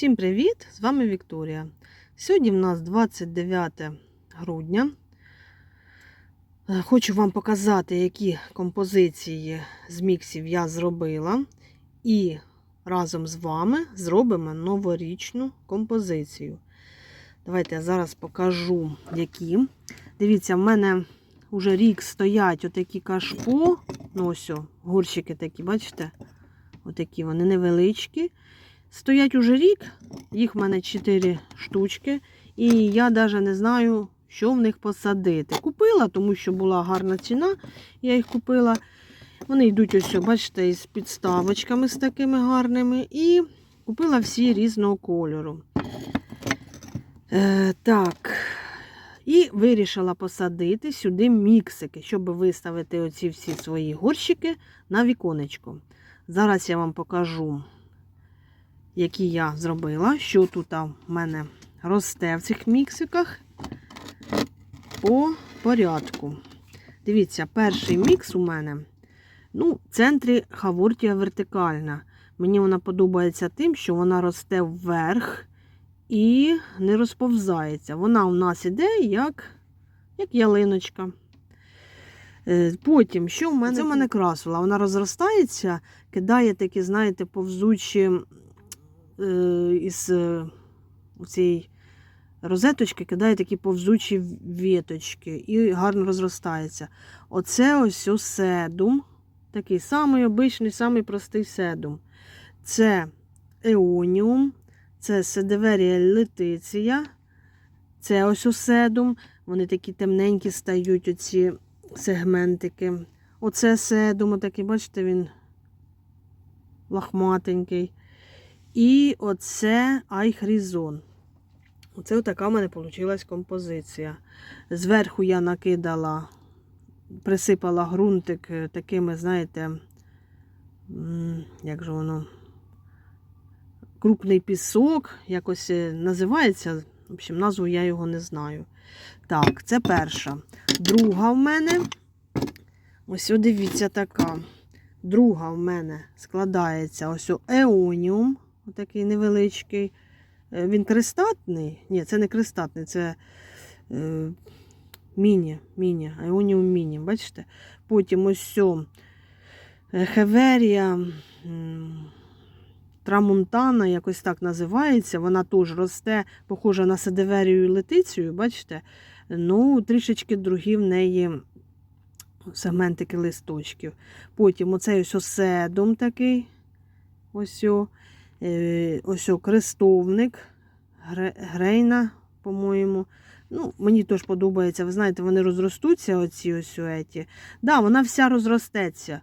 Всім привіт! З вами Вікторія. Сьогодні в нас 29 грудня. Е, Хочу вам показати, які композиції з міксів я зробила. І разом з вами зробимо новорічну композицію. Давайте я зараз покажу, які. Дивіться, в мене вже рік стоять отакі кашпо. Ну, ось, горщики такі, бачите? Отакі вони невеличкі. Стоять уже рік, їх в мене 4 штучки, і я навіть не знаю, що в них посадити. Купила, тому що була гарна ціна, я їх купила. Вони йдуть ось, бачите, із підставочками з такими гарними. І купила всі різного кольору. Е, так. І вирішила посадити сюди міксики, щоб виставити оці всі свої горщики на віконечко. Зараз я вам покажу які я зробила, що тут в мене росте в цих міксиках по порядку. Дивіться, перший мікс у мене ну, в центрі хавортія вертикальна. Мені вона подобається тим, що вона росте вверх і не розповзається. Вона у нас іде як, як ялиночка. Е, Потім, що в мене? Це в мене красула. Вона розростається, кидає такі, знаєте, повзучі із е, цієї розеточки кидає такі повзучі віточки і гарно розростається. Оце ось ось седум. Такий самий обичний, самий простий седум. Це еоніум, це седеверія летиція. Це ось оседум. Вони такі темненькі стають, оці сегментики. Оце седум, отакий, бачите, він лахматенький. І оце айхрізон. Оце така в мене вийшла композиція. Зверху я накидала, присипала ґрунтик е, такими, знаєте, як же воно, крупний пісок, якось е, називається. В общем, назву я його не знаю. Так, це перша. Друга в мене, ось дивіться така. Друга в мене складається ось еоніум. Отакий невеличкий. Е, Він кристатний. Ні, це не кристатний, це е, міні, міні, Іоніум міні, бачите? Потім ось сьо, Хеверія Трамунтана, якось так називається. Вона теж росте, похожа на седеверію і летицію, бачите? Ну, трішечки другі в неї сегментики листочків. Потім оцей ось оседум такий. Ось. О. Е, ось крестовник, грейна, по-моєму. Ну, Мені теж подобається, ви знаєте, вони розростуться, оці ось еті. Да, вона вся розростеться.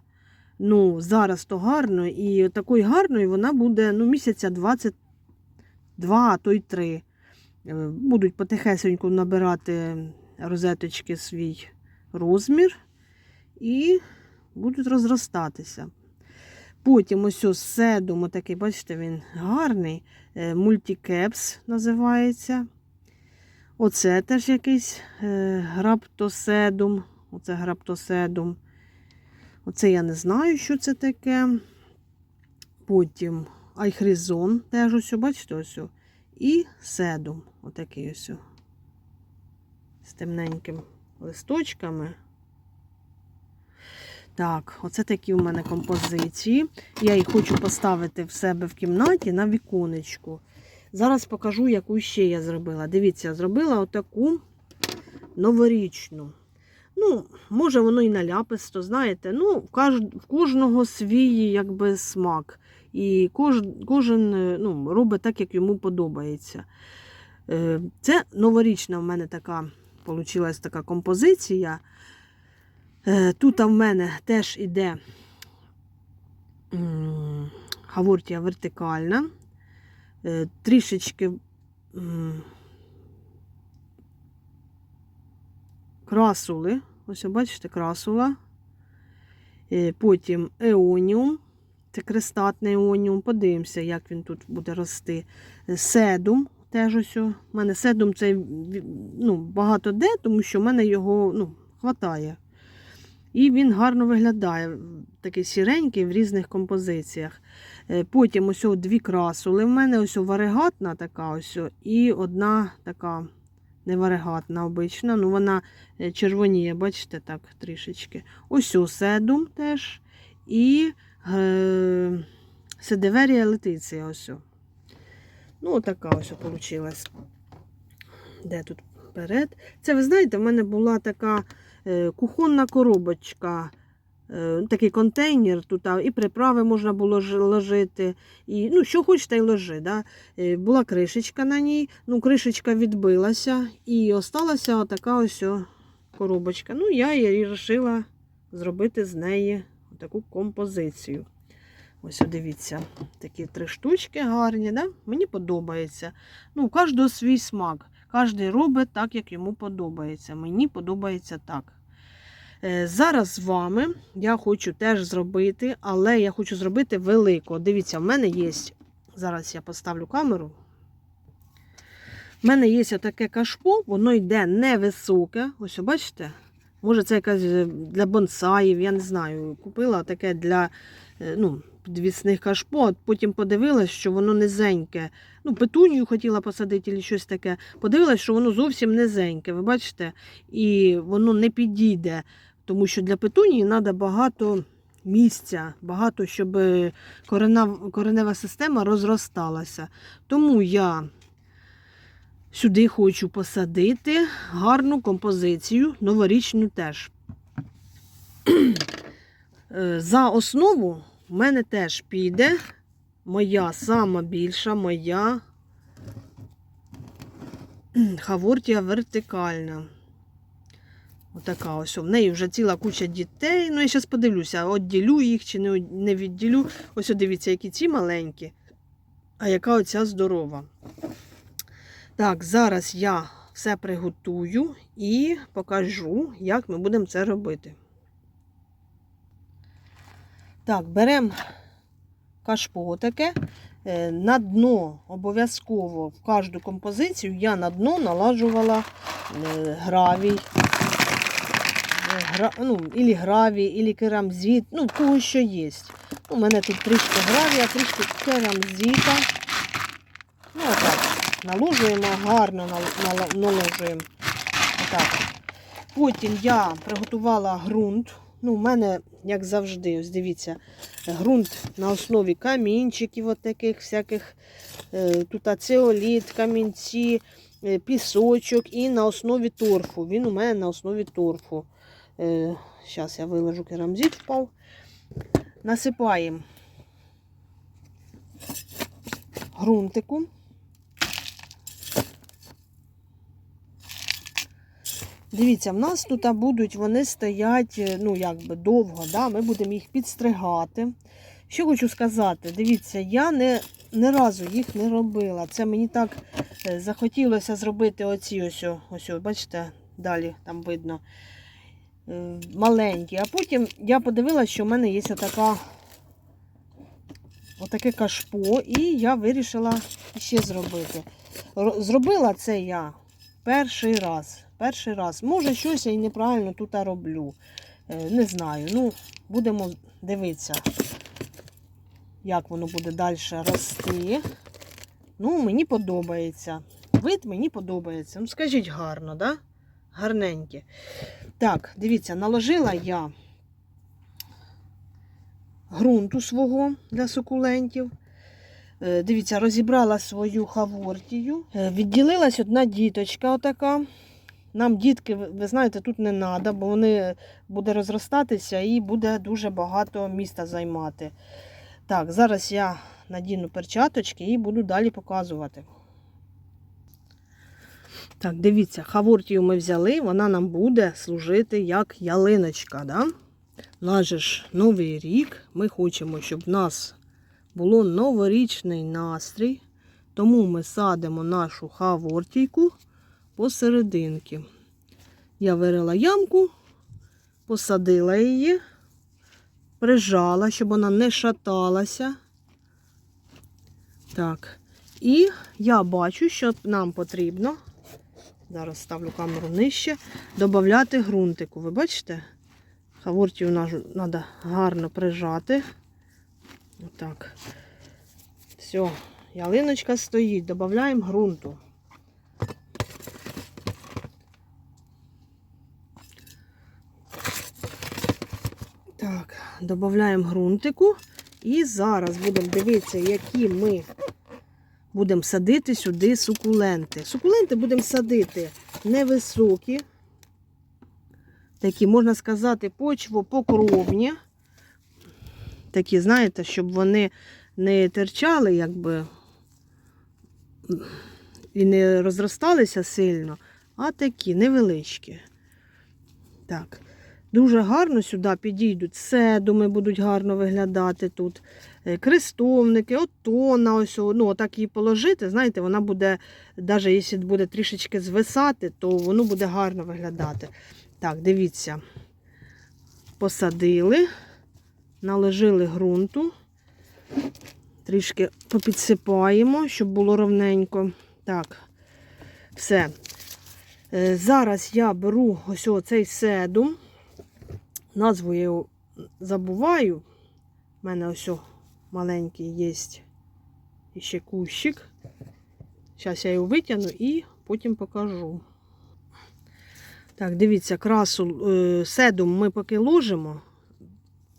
Ну, Зараз то гарно, і такою гарною вона буде ну, місяця 22, а то й 3. Е, будуть потихесеньку набирати розеточки свій розмір і будуть розростатися. Потім ось ось седум, отакий, бачите, він гарний. Е, мультикепс називається. Оце теж якийсь е, граптоседум. Оце граптоседум. Оце я не знаю, що це таке. Потім айхризон, теж ось, бачите, ось. І седум. Отакий ось. З темненькими листочками. Так, оце такі у мене композиції. Я їх хочу поставити в себе в кімнаті на віконечку. Зараз покажу, яку ще я зробила. Дивіться, зробила отаку новорічну. Ну, може, воно і наляписто, знаєте, ну, в кожного свій якби, смак. І кож, кожен ну, робить так, як йому подобається. Е, це новорічна в мене така вийшла така композиція. Е, тут в мене теж іде гавортія вертикальна, е, трішечки красули, ось бачите, красула, е, потім еоніум, це крестатний еоніум, подивимося, як він тут буде рости. Седум, теж ось у мене. Седум це ну, багато де, тому що в мене його ну, хватає. І він гарно виглядає, такий сіренький в різних композиціях. Е, Потім ось дві красули. В мене ось варигатна така ось і одна така не варигатна обична. Ну вона е, червоніє, бачите, так трішечки. Ось о седум теж. І е, седеверія летиція. Ось. Ну, така ось вийшла. Де тут перед? Це, ви знаєте, в мене була така кухонна коробочка, е, такий контейнер, тут і приправи можна було ложити, і ну, що хочете, й ложи. Да? Е, була кришечка на ній, ну, кришечка відбилася, і осталася така ось коробочка. Ну, я її вирішила зробити з неї таку композицію. Ось, дивіться, такі три штучки гарні, да? мені подобається. Ну, у кожного свій смак. Кожен робить так, як йому подобається. Мені подобається так. Е, Зараз з вами я хочу теж зробити, але я хочу зробити велику. Дивіться, в мене є. Зараз я поставлю камеру. В мене є отаке кашпо, воно йде невисоке. Ось, бачите? Може, це якась е, для бонсаїв, я не знаю. Купила таке для е, ну, підвісних кашпо, потім подивилась, що воно низеньке. Ну, петунію хотіла посадити чи щось таке. Подивилась, що воно зовсім низеньке, ви бачите? І воно не підійде, тому що для петунії треба багато місця, багато, щоб е, коренева система розросталася. Тому я сюди хочу посадити гарну композицію, новорічну теж. Е, За основу в мене теж піде моя сама більша, моя хавортія вертикальна. Отака ось. В неї вже ціла куча дітей. Ну, я зараз подивлюся, відділю їх чи не, відділю. Ось, дивіться, які ці маленькі, а яка оця здорова. Так, зараз я все приготую і покажу, як ми будемо це робити. Так, беремо кашпо таке. Е, На дно обов'язково в кожну композицію я на дно налажувала е, гравій. Гра, ну, ілі гравій, ілі керамзит, ну, кого що є. У мене тут трішки гравія, трішки керамзита. Ну, отак. Наложуємо, гарно нал- нал- наложуємо. Отак. Потім я приготувала ґрунт. Ну, у мене, як завжди, ось дивіться, ґрунт на основі камінчиків, от таких всяких. е, Тут ацеоліт, камінці, е, пісочок і на основі торфу. Він у мене на основі торфу. Зараз я виложу керамзит впав. Насипаємо ґрунтику. Дивіться, в нас тут будуть вони стоять е, ну, якби довго, да? ми будемо їх підстригати. Що хочу сказати, дивіться, я не, не разу їх не робила. Це мені так е, захотілося зробити оці ось, о- ось, бачите, далі там видно е, маленькі. А потім я подивилася, що в мене є отака, отаке кашпо, і я вирішила ще зробити. Зробила це я перший раз. Перший раз. Може, щось я і неправильно тут роблю. Е, Не знаю. Ну, будемо дивитися, як воно буде далі рости. Ну, мені подобається. Вид мені подобається. Ну, скажіть гарно, да? Гарненьке. Так, дивіться, наложила я ґрунту свого для сукулентів. Е, Дивіться, розібрала свою хавортію. Е, Відділилась одна діточка отака. Нам дітки, ви знаєте, тут не треба, бо вони буде розростатися і буде дуже багато міста займати. Так, зараз я надіну перчаточки і буду далі показувати. Так, дивіться, хавортію ми взяли, вона нам буде служити як ялиночка. Да? Же ж новий рік. Ми хочемо, щоб в нас було новорічний настрій. Тому ми садимо нашу хавортійку посерединки. Я вирила ямку, посадила її, прижала, щоб вона не шаталася. Так. І я бачу, що нам потрібно, зараз ставлю камеру нижче, додати ґрунтику. Ви бачите? Хавортію нашу треба гарно прижати. Отак. Все, ялиночка стоїть, додаємо ґрунту. Так, додаємо ґрунтику. І зараз будемо дивитися, які ми будемо садити сюди сукуленти. Сукуленти будемо садити невисокі, такі, можна сказати, почвопокровні. Такі, знаєте, щоб вони не терчали, якби, і не розросталися сильно, а такі невеличкі. Так. Дуже гарно сюди підійдуть седуми, будуть гарно виглядати тут. Е, Крестовники, отона, ось, ну, отак її положити, знаєте, вона буде, навіть якщо буде трішечки звисати, то воно буде гарно виглядати. Так, дивіться, посадили, наложили ґрунту, трішки попідсипаємо, щоб було ровненько. Так, все. Е, Зараз я беру ось цей седум. Назву я його забуваю. У мене ось маленький є ще кущик. Зараз я його витягну і потім покажу. Так, дивіться, красу е, седум ми поки ложимо.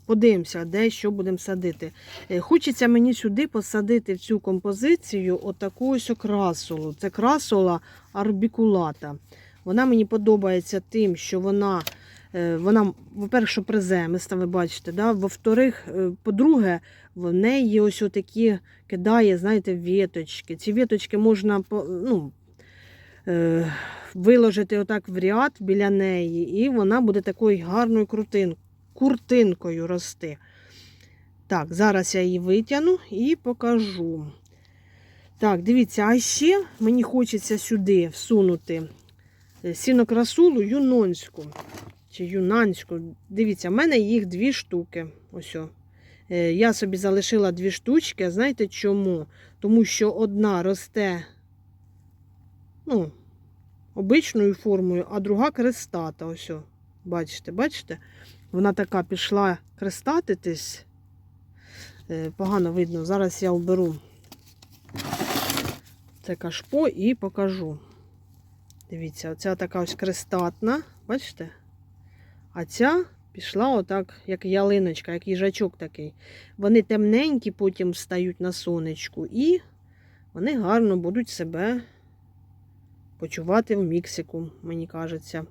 Подивимося, де що будемо садити. Е, Хочеться мені сюди посадити в цю композицію отаку ось красулу. Це красула арбікулата. Вона мені подобається тим, що вона Вона, по-перше, приземиста, ви бачите. Да? Во-вторых, е, по-друге, в неї ось такі кидає, знаєте, віточки. Ці віточки можна ну, е, виложити отак в ряд біля неї, і вона буде такою гарною крутин, куртинкою рости. Так, зараз я її витягну і покажу. Так, дивіться, а ще мені хочеться сюди всунути е, сінокрасулу юнонську чи юнанську. Дивіться, в мене їх дві штуки. Ось. Е, Я собі залишила дві штучки. Знаєте чому? Тому що одна росте ну, обичною формою, а друга крестата. Ось. Бачите, бачите? Вона така пішла крестатитись. Е, Погано видно. Зараз я оберу це кашпо і покажу. Дивіться, оця така ось крестатна, бачите? А ця пішла отак, як ялиночка, як їжачок такий. Вони темненькі потім стають на сонечку, і вони гарно будуть себе почувати в міксику, мені кажеться.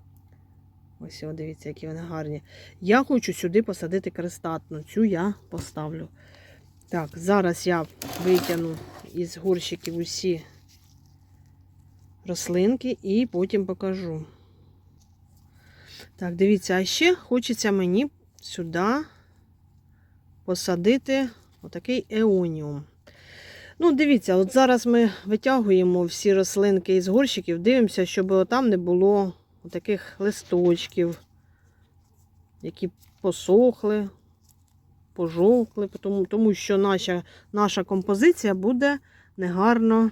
Ось, о, дивіться, які вони гарні. Я хочу сюди посадити крестатну. Цю я поставлю. Так, зараз я витягну із горщиків усі рослинки і потім покажу. Так, дивіться, а ще хочеться мені сюди посадити отакий еоніум. Ну, дивіться, от зараз ми витягуємо всі рослинки із горщиків, дивимося, щоб там не було таких листочків, які посохли, пожовкли, тому, тому що наша, наша композиція буде негарно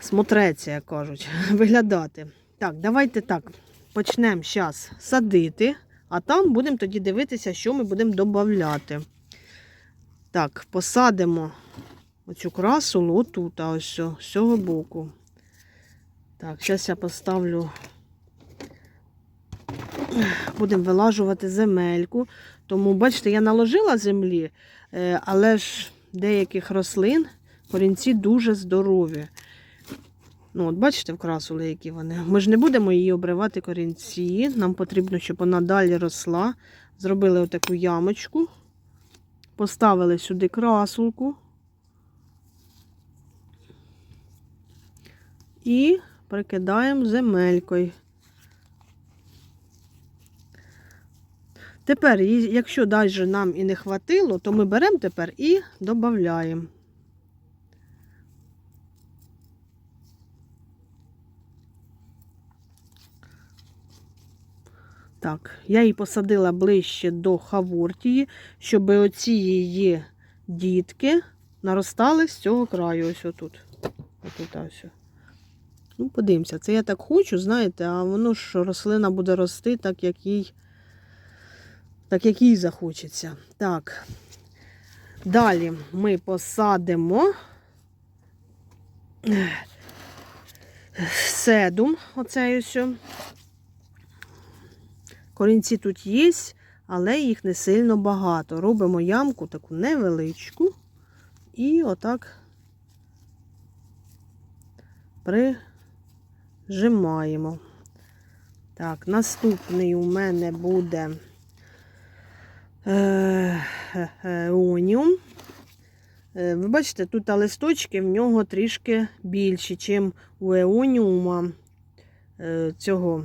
смотреться, як кажуть, виглядати. Так, давайте так почнемо зараз садити, а там будемо тоді дивитися, що ми будемо додати. Так, посадимо оцю красу отут, ось з цього боку. Так, зараз я поставлю, будемо вилажувати земельку. Тому, бачите, я наложила землі, е, але ж деяких рослин корінці дуже здорові. Ну, от бачите, вкрасили, які вони. Ми ж не будемо її обривати корінці. Нам потрібно, щоб вона далі росла. Зробили отаку ямочку. Поставили сюди красулку. І прикидаємо земелькою. Тепер, якщо далі нам і не хватило, то ми беремо тепер і додаємо. Так, я її посадила ближче до хавортії, щоб оці її дітки наростали з цього краю. Ось отут. Отут. Ну, подивимося, це я так хочу, знаєте, а воно ж рослина буде рости, так як їй Так як їй захочеться. Так. Далі ми посадимо седум, оцей ось. Корінці тут є, але їх не сильно багато. Робимо ямку таку невеличку і отак прижимаємо. Так, наступний у мене буде е, е, оніум. Е, Ви бачите, тут листочки в нього трішки більші, ніж у еоніума цього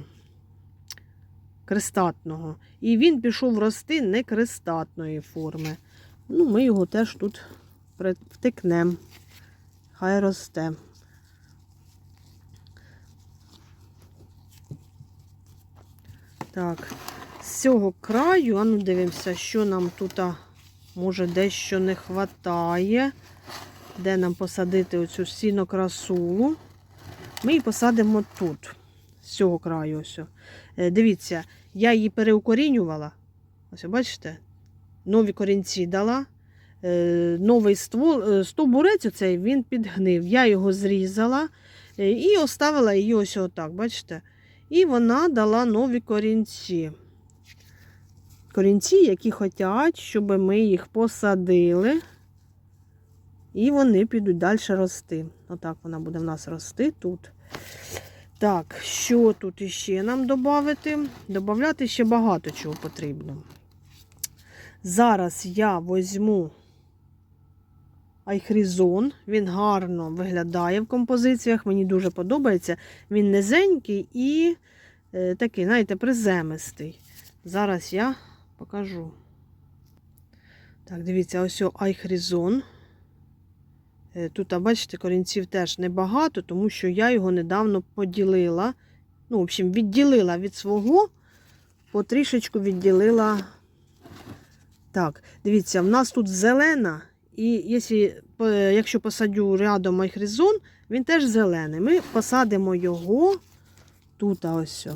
крестатного. І він пішов рости не крестатної форми. Ну, ми його теж тут втикнемо. Хай росте. Так, з цього краю, а ну дивимося, що нам тут, може, дещо не вистачає. Де нам посадити оцю сінокрасулу. Ми її посадимо тут, з цього краю. Ось. Е, Дивіться, я її переукорінювала. Ось, бачите? Нові корінці дала. Е, Новий ствол, е, стовбурець оцей він підгнив. Я його зрізала е, і оставила її ось отак, бачите? І вона дала нові корінці. Корінці, які хочуть, щоб ми їх посадили. І вони підуть далі рости. Отак вона буде в нас рости тут. Так, що тут іще нам додати? Добавляти ще багато чого потрібно. Зараз я візьму айхрізон. Він гарно виглядає в композиціях. Мені дуже подобається. Він низенький і е, такий, знаєте, приземистий. Зараз я покажу. Так, дивіться, ось айхрізон. Е, Тут, а бачите, корінців теж небагато, тому що я його недавно поділила. Ну, в общем, відділила від свого, потрішечку відділила. Так, дивіться, в нас тут зелена, і якщо, якщо посадю рядом айхризон, він теж зелений. Ми посадимо його тут ось.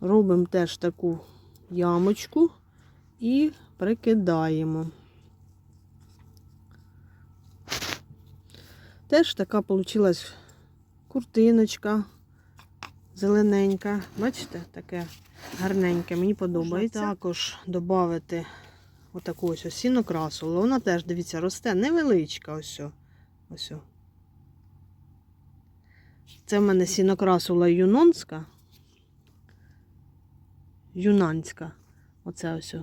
Робимо теж таку ямочку і прикидаємо. Теж така вийшла куртиночка зелененька. Бачите, таке гарненьке, мені подобається. Також додати отаку ось сінокрасу. Але вона теж, дивіться, росте невеличка. Ось. ось. Це в мене сінокрасула юнонська. Юнанська. Оце ось,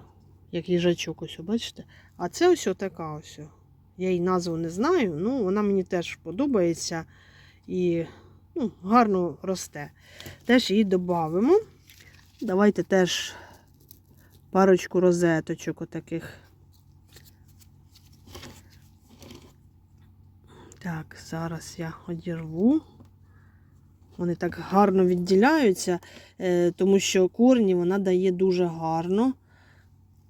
як їжачок, ось, бачите? А це ось така ось. Я її назву не знаю, ну вона мені теж подобається і ну, гарно росте. Теж її додамо. Давайте теж парочку розеточок отаких. Так, зараз я одірву. Вони так гарно відділяються, е, тому що корні вона дає дуже гарно.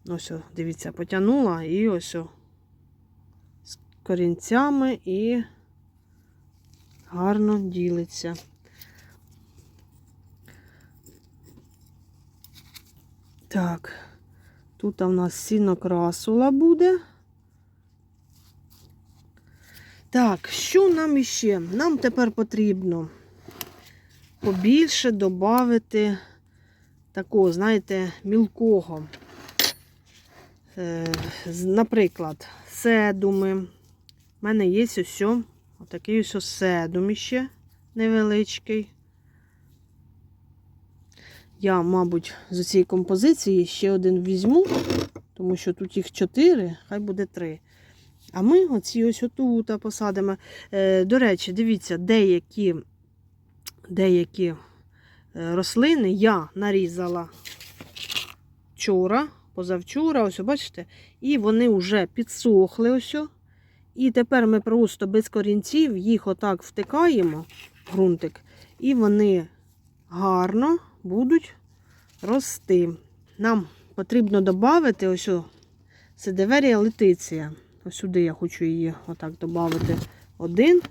Ось, дивіться, потягнула і ось. Корінцями і гарно ділиться. Так, тут у нас сінокрасула буде. Так, що нам іще? Нам тепер потрібно побільше додати такого, знаєте, мілкого. Е, Наприклад, седуми. У мене є ось отакий ось седум іще невеличкий. Я, мабуть, з цієї композиції ще один візьму, тому що тут їх чотири, хай буде три. А ми оці ось отут посадимо. Е, До речі, дивіться, деякі, деякі е, рослини я нарізала вчора, позавчора, ось, бачите, і вони вже підсохли. ось. І тепер ми просто без корінців їх отак втикаємо ґрунтик, і вони гарно будуть рости. Нам потрібно додати ось о, седеверія летиція. Ось сюди я хочу її отак додати один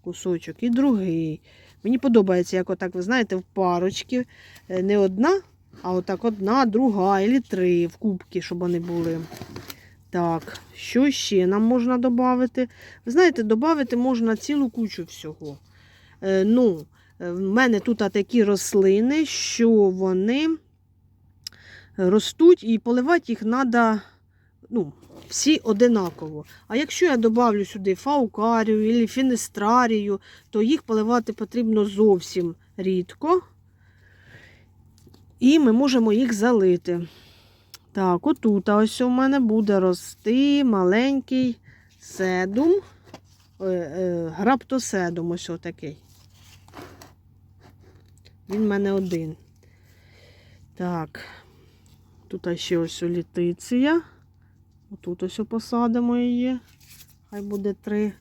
кусочок і другий. Мені подобається, як отак, ви знаєте, в парочки. Е, Не одна А отак одна, друга, і три в кубки, щоб вони були. Так, що ще нам можна додати? Ви знаєте, додати можна цілу кучу всього. Е, ну, е, в мене тут такі рослини, що вони ростуть і поливати їх треба ну, всі одинаково. А якщо я додавлю сюди фаукарію або фінестрарію, то їх поливати потрібно зовсім рідко. І ми можемо їх залити. Так, отут ось у мене буде рости маленький седум, е, е, граптоседум ось отакий. Він в мене один. Так, тут ще ось літиція. Отут ось посадимо її. Хай буде три.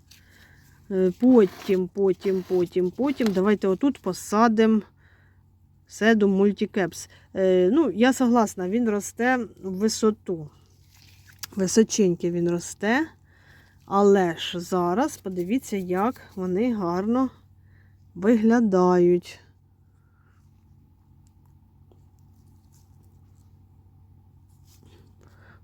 Е, Потім, потім, потім, потім. Давайте отут посадимо седум мультикепс. Е, ну, я согласна, він росте в висоту. Височеньки він росте. Але ж зараз подивіться, як вони гарно виглядають.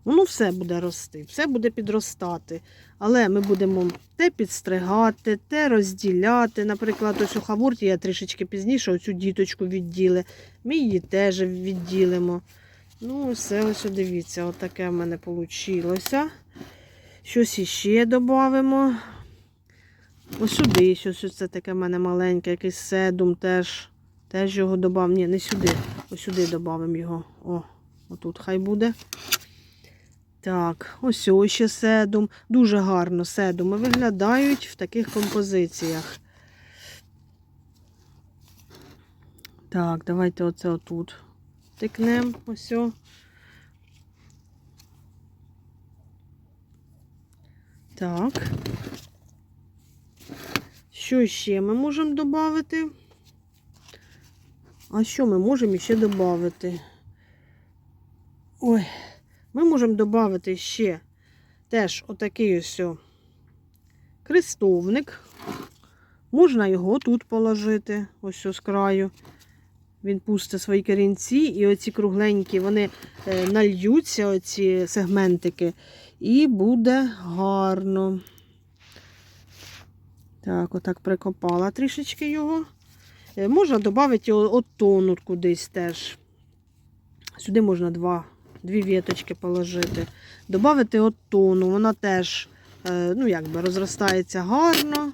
Воно все буде рости, все буде підростати. Але ми будемо те підстригати, те розділяти. Наприклад, ось у хаворті я трішечки пізніше оцю діточку відділи. Ми її теж відділимо. Ну, все ось дивіться, отаке в мене вийшло. Щось іще додамо. Ось сюди, щось це таке в мене маленьке, якийсь седум теж. Теж його додав. Ні, не сюди. Ось сюди додамо його. О, отут хай буде. Так, ось ось ще седум. Дуже гарно седуми виглядають в таких композиціях. Так, давайте оце отут тикнемо. Ось. Так. Що ще ми можемо додати? А що ми можемо ще додати? Ой. Ми можемо додати ще теж отакий ось крестовник. Можна його тут положити, ось з краю. Він пустить свої корінці, і оці кругленькі, вони е, нальються, оці сегментики, і буде гарно. Так, отак прикопала трішечки його. Е, Можна додати от тону кудись теж. Сюди можна два дві віточки положити. Добавити от тону, вона теж, е, ну, якби розростається гарно.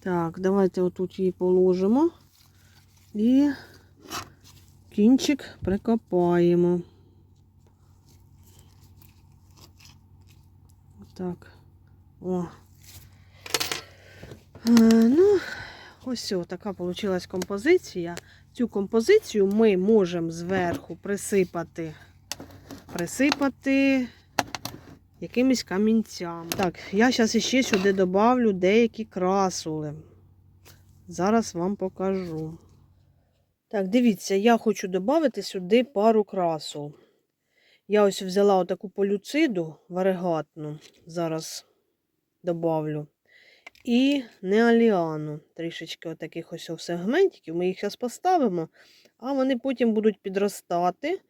Так, давайте отут її положимо і кінчик прикопаємо. Так. О. Е, ну, Ось о, така вийшла композиція. Цю композицію ми можемо зверху присипати, присипати якимись камінцями. Так, я зараз ще сюди додавлю деякі красули. Зараз вам покажу. Так, дивіться, я хочу додати сюди пару красул. Я ось взяла отаку полюциду варигатну, зараз додавлю. І неаліану. Трішечки отаких ось сегментиків. Ми їх зараз поставимо, а вони потім будуть підростати.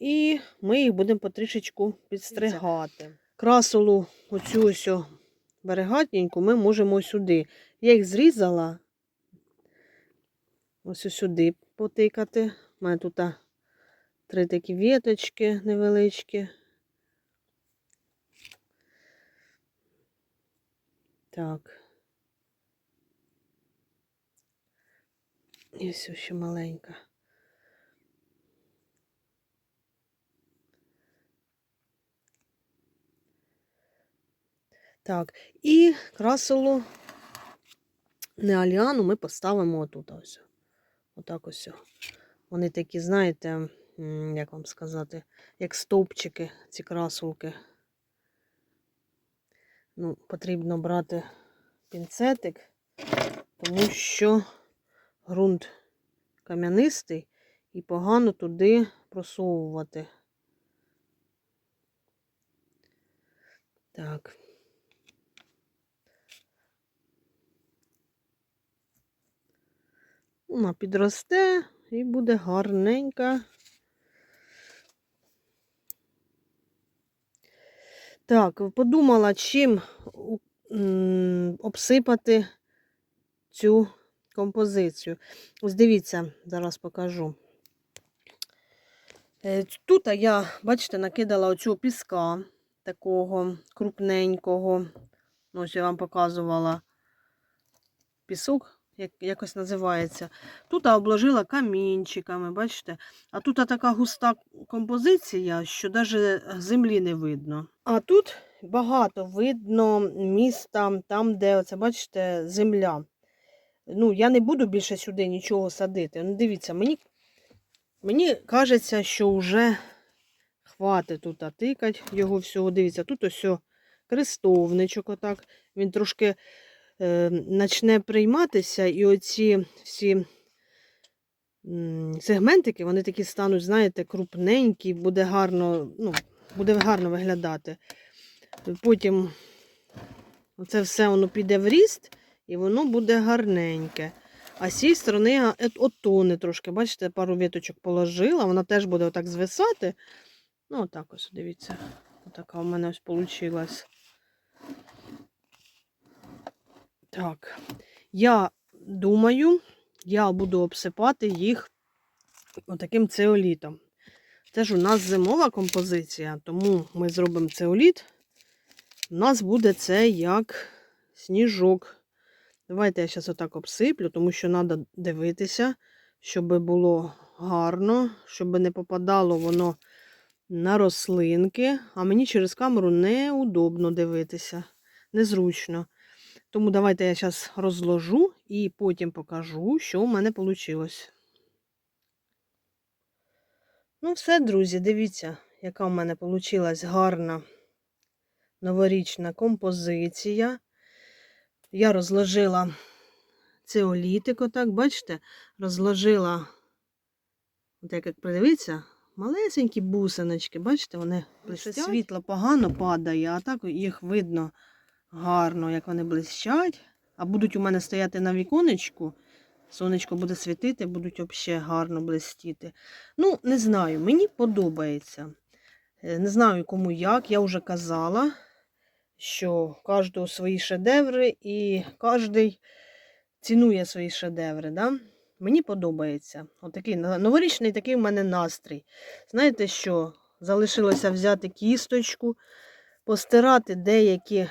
І ми їх будемо потрішечку підстригати. Красолу, оцю ось берегатненьку, ми можемо сюди. Я їх зрізала, ось сюди потикати. У мене тут три такі віточки невеличкі. Так. І все ще маленька. Так, і красилу неаліану ми поставимо отут ось. Отак ось. Вони такі, знаєте, як вам сказати, як стовпчики, ці красулки. Ну, Потрібно брати пінцетик, тому що ґрунт кам'янистий і погано туди просовувати. Так. Вона підросте і буде гарненька. Так, подумала, чим обсипати цю композицію. Ось дивіться, зараз покажу. Е, Тут я, бачите, накидала оцю піска такого крупненького. Ось я вам показувала пісок, як, якось називається. Тут обложила камінчиками, бачите? А тут така густа композиція, що навіть землі не видно. А тут багато видно міста, там, де оце, бачите, земля. Ну, я не буду більше сюди нічого садити. Ну, дивіться, мені, мені кажеться, що вже хватить тут тикать його всього. Дивіться, тут ось крестовничок, отак. Він трошки е, почне прийматися, і оці всі сегментики, вони такі стануть, знаєте, крупненькі, буде гарно, ну, буде гарно виглядати. Потім це все воно піде в ріст, і воно буде гарненьке. А з цієї сторони отоне трошки, бачите, пару віточок положила, вона теж буде отак звисати. Ну, отак ось, дивіться. Отака у мене ось вийшла. Так, я думаю, я буду обсипати їх отаким цеолітом. Це ж у нас зимова композиція, тому ми зробимо цеоліт. У нас буде це як сніжок. Давайте я зараз отак обсиплю, тому що треба дивитися, щоб було гарно, щоб не попадало воно на рослинки. А мені через камеру неудобно дивитися, незручно. Тому давайте я зараз розложу і потім покажу, що у мене вийшло. Ну, все, друзі, дивіться, яка у мене вийшла гарна новорічна композиція. Я розложила цеолітик, отак, бачите, розложила, от як придивіться, малесенькі бусиночки, бачите, вони. Світло погано падає, а так їх видно гарно, як вони блищать. А будуть у мене стояти на віконечку. Сонечко буде світити, будуть взагалі гарно блистіти. Ну, не знаю, мені подобається. Е, Не знаю, кому як. Я вже казала, що кожного свої шедеври, і кожен цінує свої шедеври. Да? Мені подобається. Отакий новорічний такий в мене настрій. Знаєте що? Залишилося взяти кісточку, постирати деякі,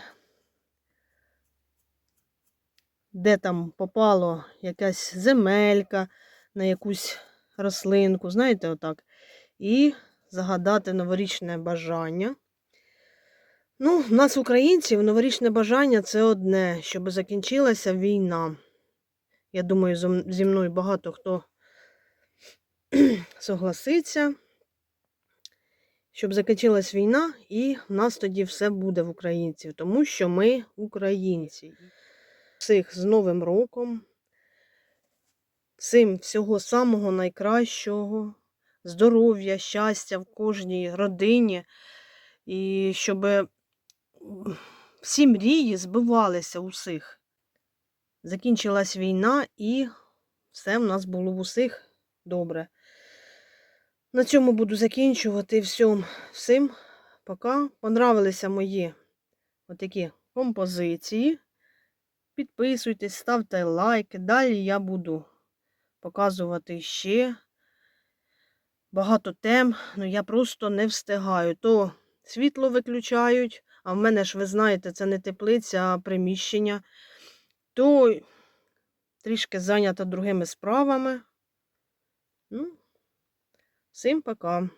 де там попало якась земелька на якусь рослинку, знаєте, отак. І загадати новорічне бажання. Ну, в нас, українців, новорічне бажання це одне, щоб закінчилася війна. Я думаю, зі мною багато хто согласиться, щоб закінчилась війна, і в нас тоді все буде в українців, тому що ми українці. Всіх з Новим роком, всім всього самого найкращого, здоров'я, щастя в кожній родині, і щоб всі мрії збивалися усіх. Закінчилась війна і все в нас було в усіх добре. На цьому буду закінчувати. Всім, всім пока. Понравилися мої отакі композиції. Підписуйтесь, ставте лайки. Далі я буду показувати ще багато тем, але я просто не встигаю. То світло виключають, а в мене ж, ви знаєте, це не теплиця, а приміщення. То трішки зайнята другими справами. Ну, всім пока.